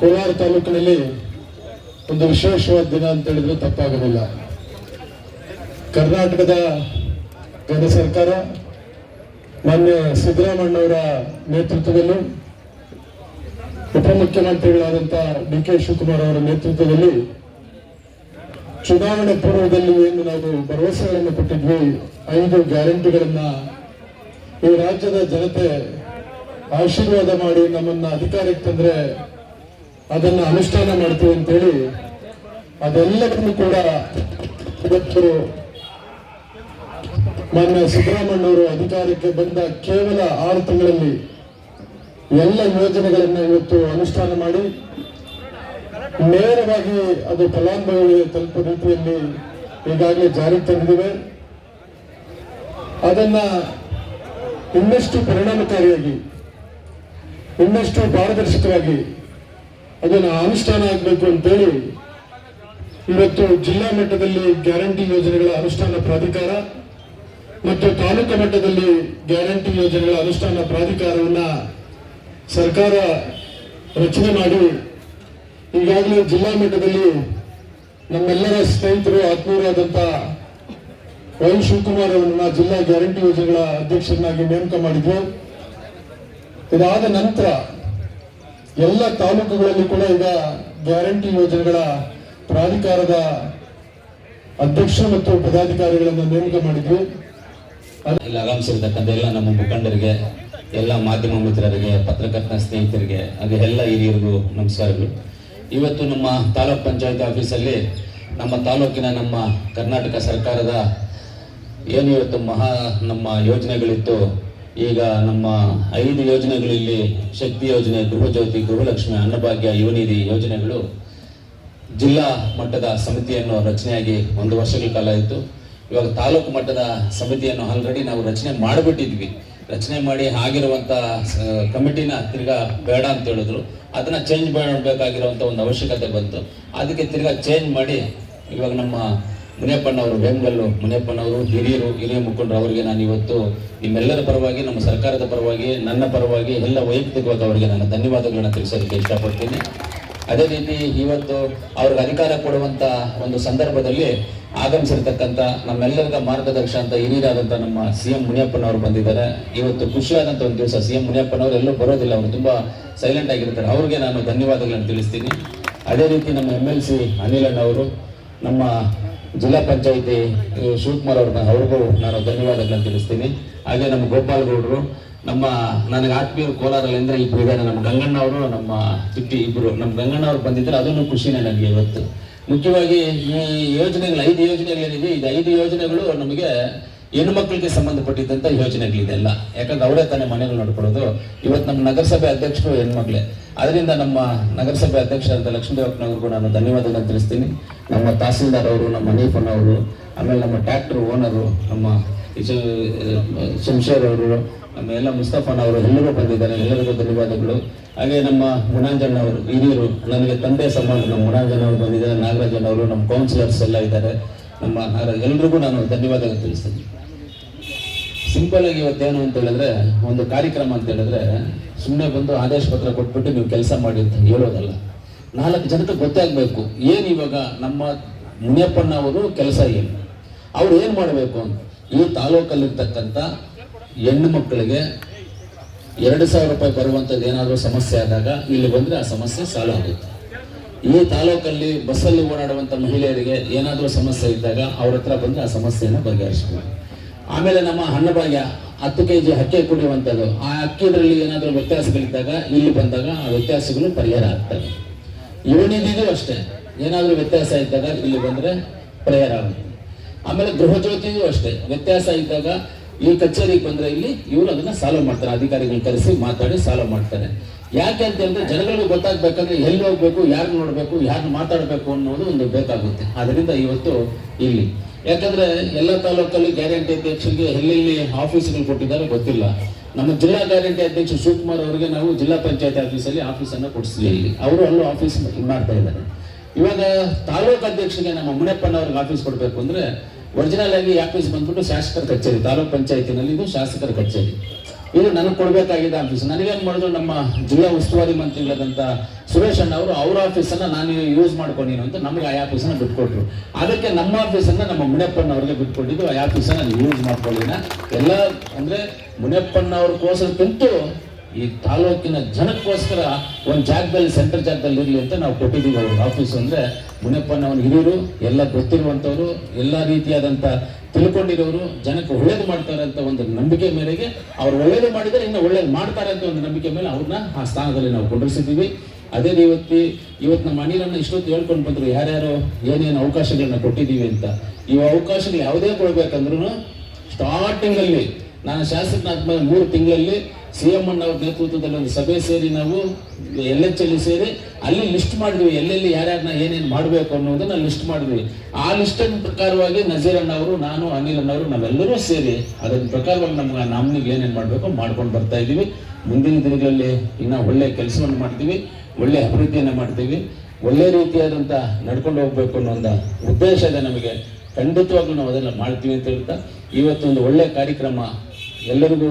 ಕೋಲಾರ ತಾಲೂಕಿನಲ್ಲಿ ಒಂದು ವಿಶೇಷವಾದ ದಿನ ಅಂತ ಹೇಳಿದ್ರೆ ತಪ್ಪಾಗೋದಿಲ್ಲ. ಕರ್ನಾಟಕದ ಕೇಂದ್ರ ಸರ್ಕಾರ, ಮಾನ್ಯ ಸಿದ್ದರಾಮಣ್ಣವರ ನೇತೃತ್ವದಲ್ಲಿ ಉಪಮುಖ್ಯಮಂತ್ರಿಗಳಾದಂಥ ಡಿ ಕೆ ಶಿವಕುಮಾರ್ ಅವರ ನೇತೃತ್ವದಲ್ಲಿ ಚುನಾವಣೆ ಪೂರ್ವದಲ್ಲಿ ಏನು ನಾವು ಭರವಸೆಗಳನ್ನು ಕೊಟ್ಟಿದ್ವಿ, ಐದು ಗ್ಯಾರಂಟಿಗಳನ್ನ ಈ ರಾಜ್ಯದ ಜನತೆ ಆಶೀರ್ವಾದ ಮಾಡಿ ನಮ್ಮನ್ನ ಅಧಿಕಾರಕ್ಕೆ ತಂದ್ರೆ ಅದನ್ನ ಅನುಷ್ಠಾನ ಮಾಡ್ತೀವಿ ಅಂತೇಳಿ ಅದೆಲ್ಲವನ್ನು ಕೂಡ ಇವತ್ತು ಮಾನ್ಯ ಸಿದ್ದರಾಮಣ್ಣವರು ಅಧಿಕಾರಕ್ಕೆ ಬಂದ ಕೇವಲ ಆರು ತಿಂಗಳಲ್ಲಿ ಎಲ್ಲ ಯೋಜನೆಗಳನ್ನ ಇವತ್ತು ಅನುಷ್ಠಾನ ಮಾಡಿ ನೇರವಾಗಿ ಅದು ಫಲಾನುಭವಿಗಳಿಗೆ ತಲುಪುವ ರೀತಿಯಲ್ಲಿ ಈಗಾಗಲೇ ಜಾರಿಗೆ ತಂದಿದ್ದೇವೆ. ಅದನ್ನ ಇನ್ನಷ್ಟು ಪರಿಣಾಮಕಾರಿಯಾಗಿ, ಇನ್ನಷ್ಟು ಪಾರದರ್ಶಕವಾಗಿ ಅದನ್ನು ಅನುಷ್ಠಾನ ಆಗಬೇಕು ಅಂತೇಳಿ ಇವತ್ತು ಜಿಲ್ಲಾ ಮಟ್ಟದಲ್ಲಿ ಗ್ಯಾರಂಟಿ ಯೋಜನೆಗಳ ಅನುಷ್ಠಾನ ಪ್ರಾಧಿಕಾರ ಮತ್ತು ತಾಲೂಕು ಮಟ್ಟದಲ್ಲಿ ಗ್ಯಾರಂಟಿ ಯೋಜನೆಗಳ ಅನುಷ್ಠಾನ ಪ್ರಾಧಿಕಾರವನ್ನ ಸರ್ಕಾರ ರಚನೆ ಮಾಡಿ ಈಗಾಗಲೇ ಜಿಲ್ಲಾ ಮಟ್ಟದಲ್ಲಿ ನಮ್ಮೆಲ್ಲರ ಸ್ನೇಹಿತರು ಆತ್ಮೀಯರಾದಂಥ ವೈ ಶಿವಕುಮಾರ್ ಅವರನ್ನ ಜಿಲ್ಲಾ ಗ್ಯಾರಂಟಿ ಯೋಜನೆಗಳ ಅಧ್ಯಕ್ಷರನ್ನಾಗಿ ನೇಮಕ ಮಾಡಿದ್ರು ಇದಾದ ನಂತರ ಎಲ್ಲ ತಾಲೂಕುಗಳಲ್ಲಿ ಕೂಡ ಈಗ ಗ್ಯಾರಂಟಿ ಯೋಜನೆಗಳ ಪ್ರಾಧಿಕಾರದ ಅಧ್ಯಕ್ಷ ಮತ್ತು ಪದಾಧಿಕಾರಿಗಳನ್ನು ನೇಮಕ ಮಾಡಿದ್ವಿ. ಇಲ್ಲಿ ಆಗಮಿಸಿರ್ತಕ್ಕಂಥ ಎಲ್ಲ ನಮ್ಮ ಮುಖಂಡರಿಗೆ, ಎಲ್ಲ ಮಾಧ್ಯಮ ಮಿತ್ರರಿಗೆ, ಪತ್ರಕರ್ತ ಸ್ನೇಹಿತರಿಗೆ, ಹಾಗೆ ಎಲ್ಲ ಹಿರಿಯರಿಗೂ ನಮಸ್ಕಾರಗಳು. ಇವತ್ತು ನಮ್ಮ ತಾಲೂಕ್ ಪಂಚಾಯತ್ ಆಫೀಸಲ್ಲಿ ನಮ್ಮ ತಾಲೂಕಿನ ನಮ್ಮ ಕರ್ನಾಟಕ ಸರ್ಕಾರದ ಏನು ಇವತ್ತು ಮಹಾ ನಮ್ಮ ಯೋಜನೆಗಳಿತ್ತು ಈಗ ನಮ್ಮ ಐದು ಯೋಜನೆಗಳಲ್ಲಿ ಶಕ್ತಿ ಯೋಜನೆ ಗೃಹಜ್ಯೋತಿ ಗೃಹಲಕ್ಷ್ಮಿ, ಅನ್ನಭಾಗ್ಯ, ಯುವನಿಧಿ ಯೋಜನೆಗಳು ಜಿಲ್ಲಾ ಮಟ್ಟದ ಸಮಿತಿಯನ್ನು ರಚನೆಯಾಗಿ ಒಂದು ವರ್ಷಗಳ ಕಾಲ ಇತ್ತು. ಇವಾಗ ತಾಲೂಕು ಮಟ್ಟದ ಸಮಿತಿಯನ್ನು ಆಲ್ರೆಡಿ ನಾವು ರಚನೆ ಮಾಡಿಬಿಟ್ಟಿದ್ವಿ. ರಚನೆ ಮಾಡಿ ಆಗಿರುವಂಥ ಕಮಿಟಿನ ತಿರ್ಗಾ ಬೇಡ ಅಂತ ಹೇಳಿದ್ರು. ಅದನ್ನ ಚೇಂಜ್ ಮಾಡಬೇಕಾಗಿರುವಂಥ ಒಂದು ಅವಶ್ಯಕತೆ ಬಂತು. ಅದಕ್ಕೆ ತಿರ್ಗಾ ಚೇಂಜ್ ಮಾಡಿ ಇವಾಗ ನಮ್ಮ ಮುನಿಯಪ್ಪನವರು ವೇಮಗಲ್ಲು ಮುನಿಯಪ್ಪನವರು ಹಿರಿಯರು, ಹಿರಿಯ ಮುಖಂಡರು ಅವರಿಗೆ ನಾನು ಇವತ್ತು ನಿಮ್ಮೆಲ್ಲರ ಪರವಾಗಿ, ನಮ್ಮ ಸರ್ಕಾರದ ಪರವಾಗಿ, ನನ್ನ ಪರವಾಗಿ, ಎಲ್ಲ ವೈಯಕ್ತಿಕವಾಗಿ ಅವರಿಗೆ ನಾನು ಧನ್ಯವಾದಗಳನ್ನು ತಿಳಿಸೋದಕ್ಕೆ ಇಷ್ಟಪಡ್ತೀನಿ. ಅದೇ ರೀತಿ ಇವತ್ತು ಅವ್ರಿಗೆ ಅಧಿಕಾರ ಕೊಡುವಂತ ಒಂದು ಸಂದರ್ಭದಲ್ಲಿ ಆಗಮಿಸಿರ್ತಕ್ಕಂಥ ನಮ್ಮೆಲ್ಲರಿಗ ಮಾರ್ಗದರ್ಶ ಅಂತ ಹಿರಿಯರಾದಂಥ ನಮ್ಮ ಸಿ ಎಂ ಮುನಿಯಪ್ಪನವರು ಬಂದಿದ್ದಾರೆ. ಇವತ್ತು ಖುಷಿಯಾದಂಥ ಒಂದು ದಿವಸ ಸಿ ಎಂ ಮುನಿಯಪ್ಪನವರು ಎಲ್ಲೂ ಬರೋದಿಲ್ಲ, ಅವರು ತುಂಬಾ ಸೈಲೆಂಟ್ ಆಗಿರ್ತಾರೆ. ಅವ್ರಿಗೆ ನಾನು ಧನ್ಯವಾದಗಳನ್ನು ತಿಳಿಸ್ತೀನಿ. ಅದೇ ರೀತಿ ನಮ್ಮ ಎಂ ಎಲ್ ಸಿ ಅನಿಲಣ್ಣವರು ನಮ್ಮ ಜಿಲ್ಲಾ ಪಂಚಾಯಿತಿ ಶಿವಕುಮಾರ್ ಅವ್ರನ್ನ ಅವ್ರಿಗೂ ನಾನು ಧನ್ಯವಾದಗಳನ್ನು ತಿಳಿಸ್ತೀನಿ. ಹಾಗೆ ನಮ್ಮ ಗೋಪಾಲ್ ಗೌಡರು ನಮ್ಮ ನನಗೆ ಆತ್ಮೀಯರು ಕೋಲಾರಲ್ಲಿ ಅಂದರೆ ಇಬ್ರು ಇದ್ದಾರೆ ನಮ್ಮ ಗಂಗಣ್ಣ ಅವರು, ನಮ್ಮ ಚಿಟ್ಟಿ ಇಬ್ಬರು ನಮ್ಮ ಗಂಗಣ್ಣ ಅವ್ರು ಬಂದಿದ್ದಾರೆ ಅದನ್ನು ಖುಷಿನೇ ನನಗೆ ಇವತ್ತು. ಮುಖ್ಯವಾಗಿ ಈ ಯೋಜನೆಗಳು, ಐದು ಯೋಜನೆಗಳೇನಿದೆ ಇದು ಐದು ಯೋಜನೆಗಳು ನಮಗೆ ಹೆಣ್ಣು ಮಕ್ಕಳಿಗೆ ಸಂಬಂಧಪಟ್ಟಿದ್ದಂಥ ಯೋಜನೆಗಳಿದೆಲ್ಲ ಯಾಕಂದ್ರೆ ಅವರೇ ತಾನೇ ಮನೆಗಳು ನೋಡ್ಕೊಳ್ಳೋದು. ಇವತ್ತು ನಮ್ಮ ನಗರಸಭೆ ಅಧ್ಯಕ್ಷರು ಹೆಣ್ಮಕ್ಳೇ ಅದರಿಂದ ನಮ್ಮ ನಗರಸಭೆ ಅಧ್ಯಕ್ಷರಾದ ಲಕ್ಷ್ಮೀದೇವಪ್ಪನವ್ರಿಗೂ ನಾನು ಧನ್ಯವಾದಗಳನ್ನು ತಿಳಿಸ್ತೀನಿ. ನಮ್ಮ ತಹಸೀಲ್ದಾರ್ ಅವರು ನಮ್ಮ ಹನೀಫನ್ ಅವರು ಆಮೇಲೆ ನಮ್ಮ ಟ್ಯಾಕ್ಟರ್ ಓನರು, ನಮ್ಮ ಶಂಶೇರ್ ಅವರು ಆಮೇಲೆ ಎಲ್ಲ ಮುಸ್ತಫಾನ್ ಅವರು ಎಲ್ಲರೂ ಬಂದಿದ್ದಾರೆ. ಎಲ್ಲರಿಗೂ ಧನ್ಯವಾದಗಳು. ಹಾಗೆ ನಮ್ಮ ಗುಣಾಂಜನ್ ಅವರು ಹಿರಿಯರು, ನನಗೆ ತಂದೆ ಸಂಬಂಧ ನಮ್ಮ ಗುಣಾಂಜನ್ ಅವರು ಬಂದಿದ್ದಾರೆ. ನಾಗರಾಜನ್ ಅವರು ನಮ್ಮ ಕೌನ್ಸಿಲರ್ಸ್ ಎಲ್ಲ ಇದ್ದಾರೆ. ನಮ್ಮ ಎಲ್ರಿಗೂ ನಾನು ಧನ್ಯವಾದಗಳು ತಿಳಿಸ್ತೀನಿ. ಸಿಂಪಲ್ ಆಗಿ ಇವತ್ತೇನು ಅಂತ ಹೇಳಿದ್ರೆ, ಒಂದು ಕಾರ್ಯಕ್ರಮ ಅಂತ ಹೇಳಿದ್ರೆ ಸುಮ್ಮನೆ ಬಂದು ಆದೇಶ ಪತ್ರ ಕೊಟ್ಬಿಟ್ಟು ನೀವು ಕೆಲಸ ಮಾಡಿ ಅಂತ ಹೇಳೋದಲ್ಲ. ನಾಲ್ಕು ಜನಕ್ಕೆ ಗೊತ್ತಾಗಬೇಕು ಏನು ಇವಾಗ ನಮ್ಮ ಮುನಿಯಪ್ಪಣ್ಣ ಅವರು ಕೆಲಸ ಏನು? ಅವ್ರು ಏನು ಮಾಡಬೇಕು ಅಂತ? ಈ ತಾಲೂಕಲ್ಲಿರ್ತಕ್ಕಂಥ ಹೆಣ್ಣು ಮಕ್ಕಳಿಗೆ ಎರಡು ಸಾವಿರ ರೂಪಾಯಿ ಬರುವಂಥದ್ದು ಏನಾದರೂ ಸಮಸ್ಯೆ ಆದಾಗ ಇಲ್ಲಿ ಬಂದರೆ ಆ ಸಮಸ್ಯೆ ಸಾಲ್ವ್ ಆಗುತ್ತೆ. ಈ ತಾಲೂಕಲ್ಲಿ ಬಸ್ಸಲ್ಲಿ ಓಡಾಡುವಂಥ ಮಹಿಳೆಯರಿಗೆ ಏನಾದರೂ ಸಮಸ್ಯೆ ಇದ್ದಾಗ ಅವ್ರ ಹತ್ರ ಬಂದರೆ ಆ ಸಮಸ್ಯೆಯನ್ನು ಬಗೆಹರಿಸ್ಬೋದು ಆಮೇಲೆ ನಮ್ಮ ಅನ್ನಭಾಗ್ಯ ಹತ್ತು ಕೆ ಜಿ ಅಕ್ಕಿ ಕುಡಿಯುವಂಥದ್ದು, ಆ ಅಕ್ಕಿದ್ರಲ್ಲಿ ಏನಾದರೂ ವ್ಯತ್ಯಾಸಗಳಿದ್ದಾಗ, ಇಲ್ಲಿ ಬಂದಾಗ ಆ ವ್ಯತ್ಯಾಸಗಳು ಪರಿಹಾರ ಆಗ್ತವೆ. ಯುವನಿಧಿಗೂ ಅಷ್ಟೇ. ಏನಾದರೂ ವ್ಯತ್ಯಾಸ ಇದ್ದಾಗ ಇಲ್ಲಿ ಬಂದರೆ ಪ್ರೇಯರ್ ಆಗುತ್ತೆ. ಆಮೇಲೆ ಗೃಹಜ್ಯೋತಿಗೂ ಅಷ್ಟೇ. ವ್ಯತ್ಯಾಸ ಇದ್ದಾಗ ಈ ಕಚೇರಿಗೆ ಬಂದ್ರೆ ಇಲ್ಲಿ ಇವರು ಅದನ್ನ ಸಾಲ್ವ್ ಮಾಡ್ತಾರೆ. ಅಧಿಕಾರಿಗಳು ಕರೆಸಿ ಮಾತಾಡಿ ಸಾಲ್ವ್ ಮಾಡ್ತಾರೆ. ಯಾಕೆ ಅಂತ ಜನಗಳು ಜನಗಳಿಗೆ ಗೊತ್ತಾಗ್ಬೇಕಂದ್ರೆ ಎಲ್ಲಿ ಹೋಗ್ಬೇಕು ಯಾರು ನೋಡಬೇಕು ಯಾರು ಮಾತಾಡಬೇಕು ಅನ್ನೋದು ಒಂದು ಬೇಕಾಗುತ್ತೆ. ಅದರಿಂದ ಇವತ್ತು ಇಲ್ಲಿ. ಯಾಕಂದ್ರೆ ಎಲ್ಲ ತಾಲೂಕಲ್ಲಿ ಗ್ಯಾರಂಟಿ ಅಧ್ಯಕ್ಷರಿಗೆ ಎಲ್ಲೆಲ್ಲಿ ಆಫೀಸ್ಗಳು ಕೊಟ್ಟಿದ್ದಾರೆ ಗೊತ್ತಿಲ್ಲ. ನಮ್ಮ ಜಿಲ್ಲಾ ಗ್ಯಾರಂಟಿ ಅಧ್ಯಕ್ಷ ಶಿವಕುಮಾರ್ ಅವರಿಗೆ ನಾವು ಜಿಲ್ಲಾ ಪಂಚಾಯತ್ ಆಫೀಸಲ್ಲಿ ಆಫೀಸನ್ನು ಕೊಡಿಸಿದ್ವಿ ಇಲ್ಲಿ. ಅವರು ಅಲ್ಲೂ ಆಫೀಸ್ ಮಾಡ್ತಾ ಇದ್ದಾರೆ. ಇವಾಗ ತಾಲೂಕು ಅಧ್ಯಕ್ಷರಿಗೆ ನಮ್ಮ ಮುನಿಯಪ್ಪನವ್ರಿಗೆ ಆಫೀಸ್ ಕೊಡಬೇಕು ಅಂದ್ರೆ ಒರಿಜಿನಲ್ ಆಗಿ ಆಫೀಸ್ ಬಂದ್ಬಿಟ್ಟು ಶಾಸಕರ ಕಚೇರಿ ತಾಲೂಕು ಪಂಚಾಯತಿನಲ್ಲಿ ಇದು ಶಾಸಕರ ಕಚೇರಿ. ಇದು ನನಗೆ ಕೊಡಬೇಕಾಗಿದೆ ಆಫೀಸ್ ನನಗೇನು ಮಾಡಿದ್ರು ನಮ್ಮ ಜಿಲ್ಲಾ ಉಸ್ತುವಾರಿ ಮಂತ್ರಿಗಳಾದಂಥ ಸುರೇಶ್ ಅಣ್ಣ ಅವರು ಅವ್ರ ಆಫೀಸನ್ನು ನಾನು ಯೂಸ್ ಮಾಡ್ಕೊಂಡಿನ ಅಂತ ನಮಗೆ ಆ ಆಫೀಸನ್ನು ಬಿಟ್ಕೊಟ್ರು. ಅದಕ್ಕೆ ನಮ್ಮ ಆಫೀಸನ್ನು ನಮ್ಮ ಮುನಿಯಪ್ಪನವ್ರಿಗೆ ಬಿಟ್ಕೊಟ್ಟಿದ್ದು, ಆ ಆಫೀಸನ್ನು ನಾನು ಯೂಸ್ ಮಾಡ್ಕೊಳ್ಳಿನ. ಎಲ್ಲ ಅಂದರೆ ಮುನಿಯಪ್ಪನವ್ರಿಗೋಸ್ಕರಕ್ಕಿಂತೂ ಈ ತಾಲೂಕಿನ ಜನಕ್ಕೋಸ್ಕರ ಒಂದು ಜಾಗದಲ್ಲಿ ಸೆಂಟರ್ ಜಾಗದಲ್ಲಿ ಇರಲಿ ಅಂತ ನಾವು ಕೊಟ್ಟಿದ್ದೀವಿ ಅವ್ರ ಆಫೀಸ್ ಅಂದರೆ ಮುನಿಯಪ್ಪನವನ ಹಿರಿಯರು, ಎಲ್ಲ ಗೊತ್ತಿರುವಂಥವರು ಎಲ್ಲ ರೀತಿಯಾದಂಥ ತಿಳ್ಕೊಂಡಿರೋರು, ಜನಕ್ಕೆ ಒಳ್ಳೇದು ಮಾಡ್ತಾರೆ ಅಂತ ಒಂದು ನಂಬಿಕೆ ಮೇರೆಗೆ ಅವ್ರು ಒಳ್ಳೇದು ಮಾಡಿದರೆ ಇನ್ನು ಒಳ್ಳೇದು ಮಾಡ್ತಾರೆ ಅಂತ ಒಂದು ನಂಬಿಕೆ ಮೇಲೆ ಅವ್ರನ್ನ ಆ ಸ್ಥಾನದಲ್ಲಿ ನಾವು ಕೊಂಡಿಸಿದ್ದೀವಿ ಅದೇ ರೀತಿ ಇವತ್ತು ನಮ್ಮ ಅಣಿಲನ್ನ ಇಷ್ಟೊತ್ತು ಹೇಳ್ಕೊಂಡು ಬಂದರು, ಯಾರ್ಯಾರು ಏನೇನು ಅವಕಾಶಗಳನ್ನ ಕೊಟ್ಟಿದ್ದೀವಿ ಅಂತ. ಈ ಅವಕಾಶಗಳು ಯಾವುದೇ ಕೊಡ್ಬೇಕಂದ್ರೂ ಸ್ಟಾರ್ಟಿಂಗಲ್ಲಿ ನಾನು ಶಾಸಕನಾದ್ಮೇಲೆ ಮೂರು ತಿಂಗಳಲ್ಲಿ ಸಿ ಎಂ ಅವ್ರ ನೇತೃತ್ವದಲ್ಲಿ ಒಂದು ಸಭೆ ಸೇರಿ ನಾವು ಎಲ್ ಎಚ್ ಅಲ್ಲಿ ಸೇರಿ ಅಲ್ಲಿ ಲಿಸ್ಟ್ ಮಾಡಿದ್ವಿ. ಎಲ್ಲೆಲ್ಲಿ ಯಾರ್ಯಾರನ್ನ ಏನೇನು ಮಾಡಬೇಕು ಅನ್ನೋದನ್ನ ಲಿಸ್ಟ್ ಮಾಡಿದ್ವಿ. ಆ ಲಿಸ್ಟಿನ ಪ್ರಕಾರವಾಗಿ ನಜೀರ್ ಅಣ್ಣ ಅವರು, ನಾನು, ಅನಿಲ್ ಅಣ್ಣ ಅವರು ನಾವೆಲ್ಲರೂ ಸೇರಿ ಅದರ ಪ್ರಕಾರವಾಗಿ ನಮ್ಗೆ ನಮ್ನಿಗೆ ಏನೇನು ಮಾಡಬೇಕು ಮಾಡ್ಕೊಂಡು ಬರ್ತಾ ಇದ್ದೀವಿ. ಮುಂದಿನ ದಿನಗಳಲ್ಲಿ ಇನ್ನೂ ಒಳ್ಳೆ ಕೆಲಸವನ್ನು ಮಾಡ್ತೀವಿ, ಒಳ್ಳೆ ಅಭಿವೃದ್ಧಿಯನ್ನು ಮಾಡ್ತೀವಿ. ಒಳ್ಳೆ ರೀತಿಯಾದಂಥ ನಡ್ಕೊಂಡು ಹೋಗ್ಬೇಕು ಅನ್ನೋ ಒಂದು ಉದ್ದೇಶ ಇದೆ ನಮಗೆ. ಖಂಡಿತವಾಗ್ಲೂ ನಾವು ಅದನ್ನ ಮಾಡ್ತೀವಿ ಅಂತ ಹೇಳ್ತಾ, ಇವತ್ತೊಂದು ಒಳ್ಳೆ ಕಾರ್ಯಕ್ರಮ ಎಲ್ಲರಿಗೂ